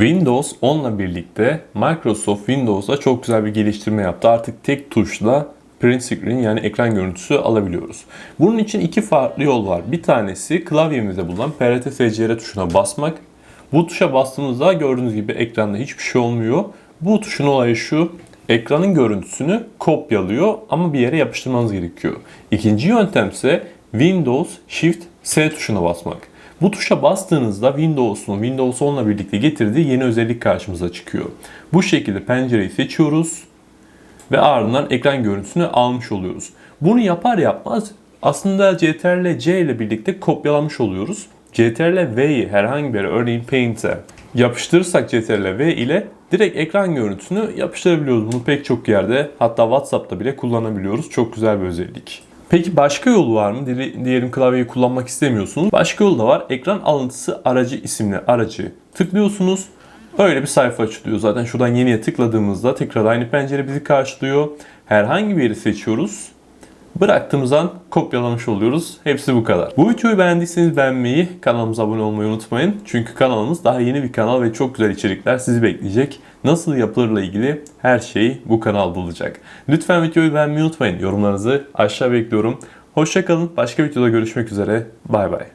Windows 10 ile birlikte Microsoft Windows'a çok güzel bir geliştirme yaptı. Artık tek tuşla print screen yani ekran görüntüsü alabiliyoruz. Bunun için iki farklı yol var. Bir tanesi klavyemizde bulunan PRT-SCR tuşuna basmak. Bu tuşa bastığımızda gördüğünüz gibi ekranda hiçbir şey olmuyor. Bu tuşun olayı şu. Ekranın görüntüsünü kopyalıyor ama bir yere yapıştırmanız gerekiyor. İkinci yöntem ise Windows Shift S tuşuna basmak. Bu tuşa bastığınızda Windows'un Windows 10 ile birlikte getirdiği yeni özellik karşımıza çıkıyor. Bu şekilde pencereyi seçiyoruz ve ardından ekran görüntüsünü almış oluyoruz. Bunu yapar yapmaz aslında CTRL C ile birlikte kopyalamış oluyoruz. CTRL V'yi herhangi bir örneğin Paint'e yapıştırırsak CTRL V ile direkt ekran görüntüsünü yapıştırabiliyoruz. Bunu pek çok yerde hatta WhatsApp'ta bile kullanabiliyoruz. Çok güzel bir özellik. Peki başka yolu var mı? Diyelim klavyeyi kullanmak istemiyorsunuz. Başka yolu da var. Ekran alıntısı aracı isimli aracı tıklıyorsunuz. Öyle bir sayfa açılıyor. Zaten şuradan yeniye tıkladığımızda tekrar aynı pencere bizi karşılıyor. Herhangi bir yeri seçiyoruz. Bıraktığımız an kopyalamış oluyoruz. Hepsi bu kadar. Bu videoyu beğendiyseniz beğenmeyi, kanalımıza abone olmayı unutmayın. Çünkü kanalımız daha yeni bir kanal ve çok güzel içerikler sizi bekleyecek. Nasıl yapılırla ilgili her şey bu kanalda olacak. Lütfen videoyu beğenmeyi unutmayın. Yorumlarınızı aşağı bekliyorum. Hoşçakalın. Başka videoda görüşmek üzere. Bay bay.